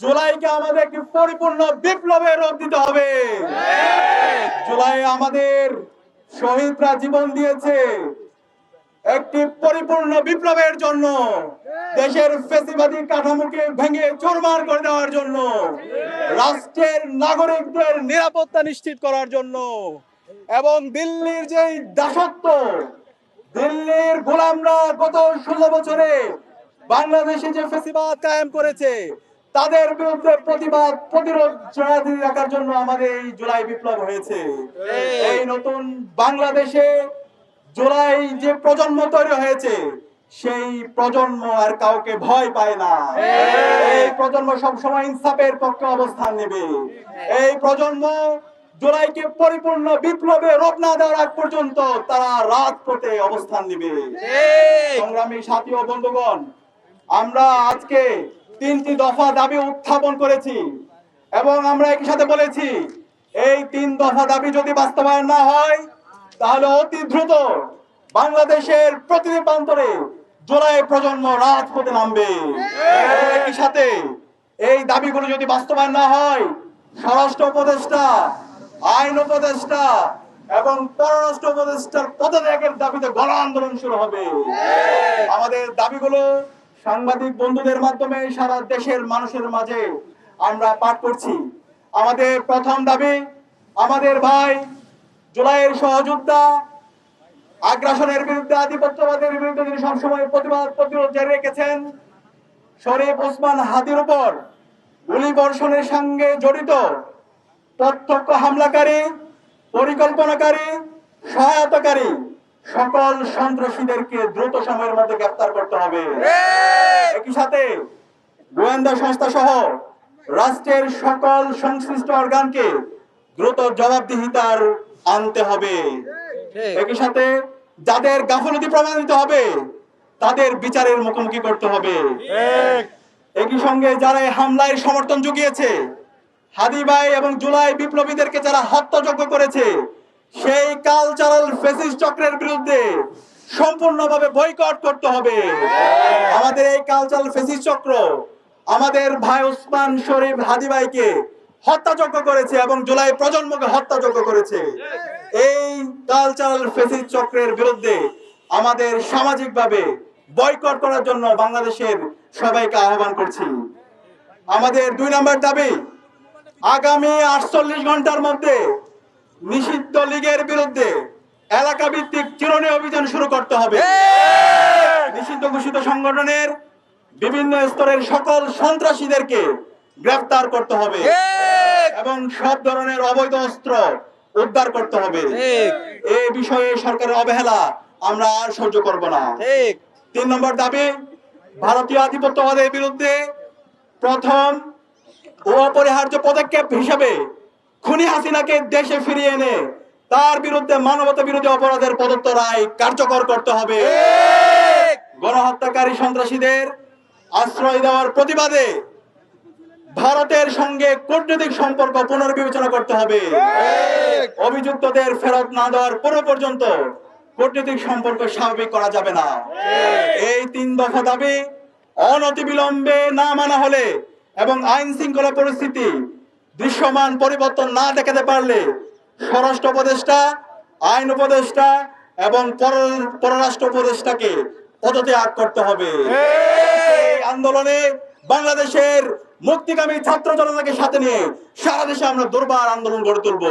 জুলাইকে আমাদেরকে পরিপূর্ণ বিপ্লবের রূপ দিতে হবে। জুলাই আমাদের শহীদরা জীবন দিয়েছে একটি পরিপূর্ণ বিপ্লবের জন্য, দেশের ফেসিবাদী কাঠামোকে ভেঙে চোরমার করে দেওয়ার জন্য, রাষ্ট্রের নাগরিকদের নিরাপত্তা নিশ্চিত করার জন্য এবং দিল্লির যে দাসত্ব, দিল্লির গোলামরা গত ষোলো বছরে বাংলাদেশে যে ফেসিবাদ কায়েম করেছে তাদের বিরুদ্ধে প্রতিবাদ প্রতিরোধ জারি রাখার জন্য আমাদের এই জুলাই বিপ্লব হয়েছে। এই নতুন বাংলাদেশে জুলাই যে প্রজন্ম তৈরি হয়েছে সেই প্রজন্ম আর কাউকে ভয় পায় না। এই প্রজন্ম সবসময় ইনসাফের পক্ষে অবস্থান নেবে। এই প্রজন্ম জুলাইকে পরিপূর্ণ বিপ্লবে রূপ না দেওয়ার আগ পর্যন্ত তারা রাজপথে অবস্থান নেবে। সংগ্রামী সাথী ও বন্ধুগণ আমরা আজকে তিনটি দফা দাবি উত্থাপন করেছি। এবং আমরা একই সাথে বলেছি, এই তিন দফা দাবি যদি বাস্তবায়ন না হয়, তাহলে অতি দ্রুত বাংলাদেশের প্রতিটি প্রান্তরে জুলাই প্রজন্ম রাজপথে নামবে। একই সাথে এই দাবিগুলো যদি বাস্তবায়ন না হয়, স্বরাষ্ট্র উপদেষ্টা, আইন উপদেষ্টা এবং পররাষ্ট্র উপদেষ্টার পদত্যাগের দাবিতে গণ আন্দোলন শুরু হবে। আমাদের দাবিগুলো সাংবাদিক বন্ধুদের মাধ্যমে সারা দেশের মানুষের মাঝে আমরা পাঠ করছি। আমাদের প্রথম দাবি, আমাদের ভাই জুলাইয়ের সহযোদ্ধা আগ্রাসনের বিরুদ্ধে আধিপত্যবাদের বিরুদ্ধে তিনি সবসময় প্রতিবাদ, প্রতিরোধ জারি রেখেছেন। শরীফ ওসমান হাদির উপর গুলি বর্ষণের সঙ্গে জড়িত প্রত্যক্ষ হামলাকারী, পরিকল্পনাকারী, সহায়তাকারী সকল সন্ত্রাসীদেরকে দ্রুত সময়ের মধ্যে গ্রেফতার করতে হবে। একই সাথে গোয়েন্দা সংস্থা সহ রাষ্ট্রের সকল সংশ্লিষ্ট অর্গানকে দ্রুত জবাবদিহিতার আনতে হবে। একই সাথে যাদের গাফলতি প্রমাণিত হবে তাদের বিচারের মুখোমুখি করতে হবে। একই সঙ্গে যারা হামলায় সমর্থন জুগিয়েছে হাদি ভাই এবং জুলাই বিপ্লবীদেরকে যারা হত্যাযজ্ঞ করেছে সেই কালচারাল ফেসিস চক্রের বিরুদ্ধে সম্পূর্ণভাবে বয়কট করতে হবে। আমাদের এই কালচারাল ফেসিস চক্র আমাদের ভাই ওসমান শরীফ হাদি ভাইকে হত্যাযজ্ঞ করেছে এবং জুলাই প্রজন্মকে হত্যাযজ্ঞ করেছে। এই কালচারাল ফেসিস চক্রের বিরুদ্ধে আমাদের সামাজিকভাবে বয়কট করার জন্য বাংলাদেশের সবাইকে আহ্বান করছি। আমাদের দুই নম্বর দাবি, আগামী আটচল্লিশ ঘণ্টার মধ্যে নিষিদ্ধ লীগের বিরুদ্ধে এলাকা ভিত্তিক চিরণী অভিযান শুরু করতে হবে। নিষিদ্ধ ঘোষিত সংগঠনের বিভিন্ন স্তরের সকল সন্ত্রাসীদেরকে গ্রেফতার করতে হবে। এবং সব ধরনের অবৈধ অস্ত্র উদ্ধার করতে হবে। এই বিষয়ে সরকারের অবহেলা আমরা আর সহ্য করব না। তিন নম্বর দাবি ভারতীয় আধিপত্যবাদের বিরুদ্ধে প্রথম ও অপরিহার্য পদক্ষেপ হিসেবে খুনি হাসিনাকে দেশে ফিরিয়ে এনে তার বিরুদ্ধে মানবতা বিরোধী অপরাধের প্রদত্ত রায় কার্যকর করতে হবে। গণহত্যাকারী সন্ত্রাসীদের আশ্রয় দেওয়ার প্রতিবাদে ভারতের সঙ্গে কূটনৈতিক সম্পর্ক পুনর্বিবেচনা করতে হবে। অভিযুক্তদের ফেরত না দেওয়ার পুরো পর্যন্ত কূটনৈতিক সম্পর্ক স্বাভাবিক করা যাবে না। এই তিন দফা দাবি অনতিবিলম্বে না মানা হলে এবং আইন শৃঙ্খলা পরিস্থিতি দৃশ্যমান পরিবর্তন না দেখাতে পারলে স্বরাষ্ট্র উপদেষ্টা, আইন উপদেষ্টা এবং পর- পররাষ্ট্র উপদেষ্টাকে পদত্যাগ করতে হবে। আন্দোলনে বাংলাদেশের মুক্তিকামী ছাত্র জনতাকে সাথে নিয়ে সারা দেশে আমরা দুর্বার আন্দোলন গড়ে তুলবো।